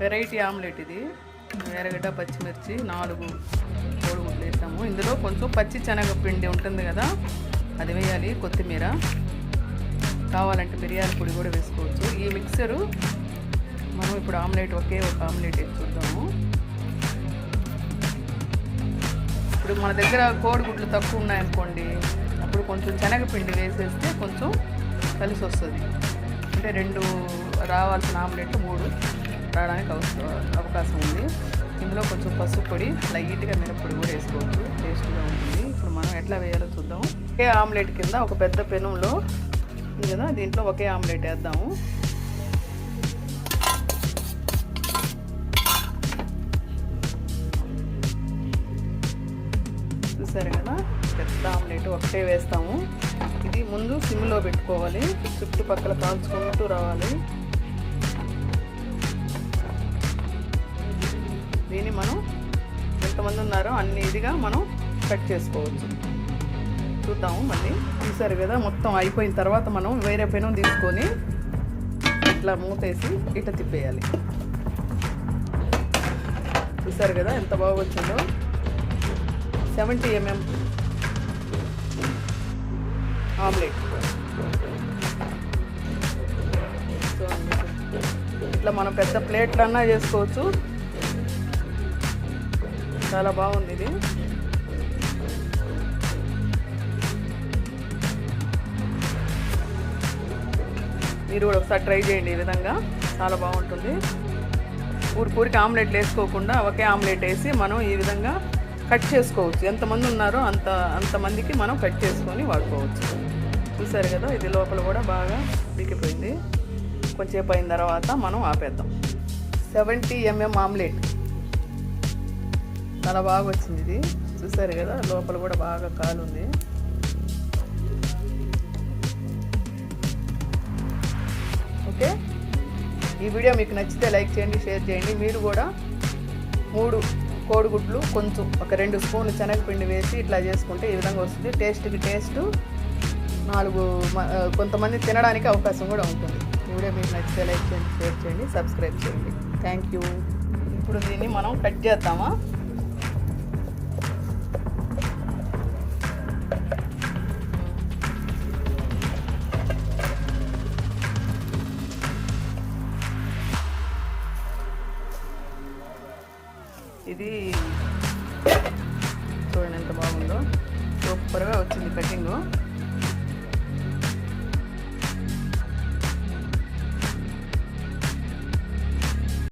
Variety omelette ఇది. ఎర్రగడ్డ పచ్చిమిర్చి నాలుగు కోడిగుడ్లు వేసాము. ఇందులో కొంచెం పచ్చి శనగపిండి ఉంటుంది కదా అది వేయాలి. కొత్తిమీర కావాలంటే మిరియాల పొడి కూడా వేసుకోవచ్చు. ఈ మిక్సరు మనం ఇప్పుడు ఆమ్లెట్ ఒకే ఒక ఆమ్లెట్ వేసి చూద్దాము. ఇప్పుడు మన దగ్గర కోడిగుడ్లు తక్కువ ఉన్నాయనుకోండి అప్పుడు కొంచెం శనగపిండి వేసేస్తే కొంచెం కలిసి వస్తుంది అంటే రెండు రావాల్సిన ఆమ్లెట్ మూడు. రావడానికి అవసరం అవకాశం ఉంది. ఇందులో కొంచెం పసుపు పొడి లైట్గా మినప్పొడి కూడా వేసుకోవచ్చు. టేస్ట్గా ఉంటుంది. ఇప్పుడు మనం ఎట్లా వేయాలో చూద్దాం. ఒకే ఆమ్లెట్ కింద ఒక పెద్ద పెనంలో కదా దీంట్లో ఒకే ఆమ్లెట్ వేద్దాము. చూసారు కదా పెద్ద ఆమ్లెట్ ఒకటే వేస్తాము. ఇది ముందు సిమ్లో పెట్టుకోవాలి. చుట్టుపక్కల కాల్చుకుంటూ రావాలి. ఎంతమంది ఉన్నారో అన్ని ఇదిగా మనం కట్ చేసుకోవచ్చు. చూద్దాము మళ్ళీ. చూసారు కదా మొత్తం అయిపోయిన తర్వాత మనం వేరే పెనం తీసుకొని ఇట్లా మూతేసి ఇట్లా తిప్పేయాలి. చూసారు కదా ఎంత బాగా వచ్చిందో. Seventy MM omelette. సో ఇట్లా మనం పెద్ద ప్లేట్లన్నా చేసుకోవచ్చు. చాలా బాగుంది ఇది. మీరు కూడా ఒకసారి ట్రై చేయండి ఈ విధంగా. చాలా బాగుంటుంది. ఊరికూరికి ఆమ్లెట్ ఆమ్లెట్లు వేసుకోకుండా ఒకే ఆమ్లెట్ వేసి మనం ఈ విధంగా కట్ చేసుకోవచ్చు. ఎంతమంది ఉన్నారో అంత అంతమందికి మనం కట్ చేసుకొని వాడుకోవచ్చు. చూసారు కదా ఇది లోపల కూడా బాగా ఉడికిపోయింది. కొంచెంసేపు అయిన తర్వాత మనం ఆపేద్దాం. Seventy MM omelette. చాలా బాగా వచ్చింది ఇది. చూసారు కదా లోపల కూడా బాగా కాలుంది. ఓకే? ఈ వీడియో మీకు నచ్చితే లైక్ చేయండి షేర్ చేయండి. మీరు కూడా మూడు కోడిగుడ్లు కొంచెం ఒక రెండు స్పూన్లు శనగపిండి వేసి ఇట్లా చేసుకుంటే ఈ విధంగా వస్తుంది. టేస్ట్కి టేస్ట్ నాలుగు మ- కొంతమంది తినడానికి అవకాశం కూడా ఉంటుంది. ఈ వీడియో మీకు నచ్చితే లైక్ చేయండి షేర్ చేయండి సబ్స్క్రైబ్ చేయండి. Thank you. ఇప్పుడు దీన్ని మనం కట్ చేద్దామా? ఇది చూడండి ఎంత బాగుందో. సూపర్గా వచ్చింది కటింగ్